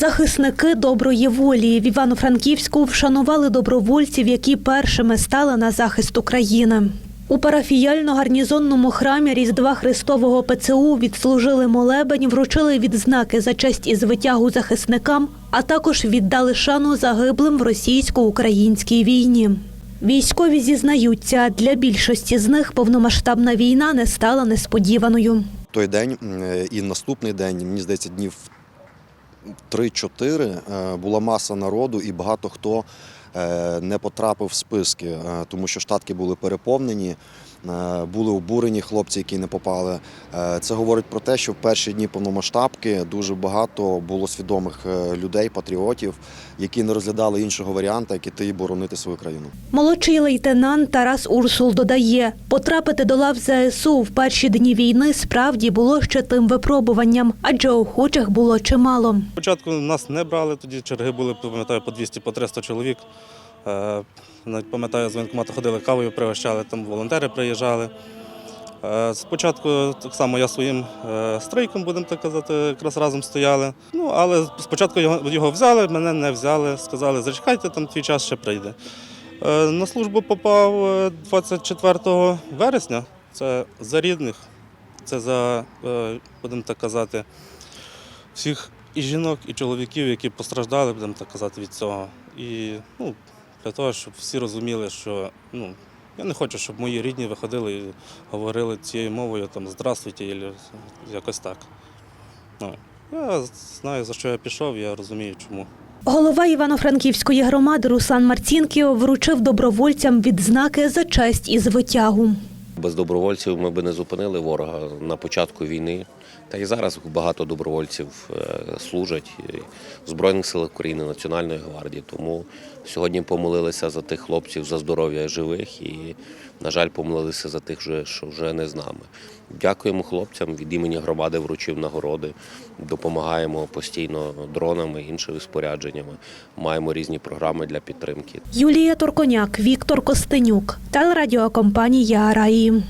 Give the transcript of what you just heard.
Захисники доброї волі в Івано-Франківську вшанували добровольців, які першими стали на захист України. У парафіяльно-гарнізонному храмі Різдва Христового ПЦУ відслужили молебень, вручили відзнаки за честь і звитягу захисникам, а також віддали шану загиблим в російсько-українській війні. Військові зізнаються, для більшості з них повномасштабна війна не стала несподіваною. той день е, і наступний день, мені здається, днів 3-4 е, була маса народу, і багато хто не потрапив в списки, е, тому що штатки були переповнені. е, Були обурені хлопці, які не попали. Е, Це говорить про те, що в перші дні повномасштабки дуже багато було свідомих е, людей, патріотів, які не розглядали іншого варіанта, як іти і боронити свою країну. Молодший лейтенант Тарас Урсул додає, потрапити до лав ЗСУ в перші дні війни справді було ще тим випробуванням, адже охочих було чимало. Спочатку нас не брали, тоді черги були, пам'ятаю, по 200, по 300 чоловік. Е, навіть Пам'ятаю, з воєнкомату ходили кавою, пригощали, там волонтери приїжджали. Е, Спочатку так само я своїм е, стрейком, будемо так казати, якраз разом стояли. Ну, але спочатку його, його взяли, мене не взяли, сказали, зачекайте, там твій час ще прийде. На службу попав е, 24 вересня, це за рідних, це за, будемо так казати, всіх і жінок, і чоловіків, які постраждали, будемо так казати, від цього. І ну, для того, щоб всі розуміли, що ну, я не хочу, щоб мої рідні виходили і говорили цією мовою там здравствуйте, або якось так. Ну, я знаю, за що я пішов, я розумію, чому. Голова Івано-Франківської громади Руслан Марцінкіо вручив добровольцям відзнаки за честь і звитягу. Без добровольців ми би не зупинили ворога на початку війни. Та і зараз багато добровольців е, служать в Збройних силах України, Національної гвардії. Тому сьогодні помолилися за тих хлопців за здоров'я живих і, на жаль, помолилися за тих, що вже не з нами. Дякуємо хлопцям. Від імені громади вручив нагороди. Допомагаємо постійно дронами, іншими спорядженнями. Маємо різні програми для підтримки. Юлія Торконяк, Віктор Костенюк, телерадіокомпанія Раї.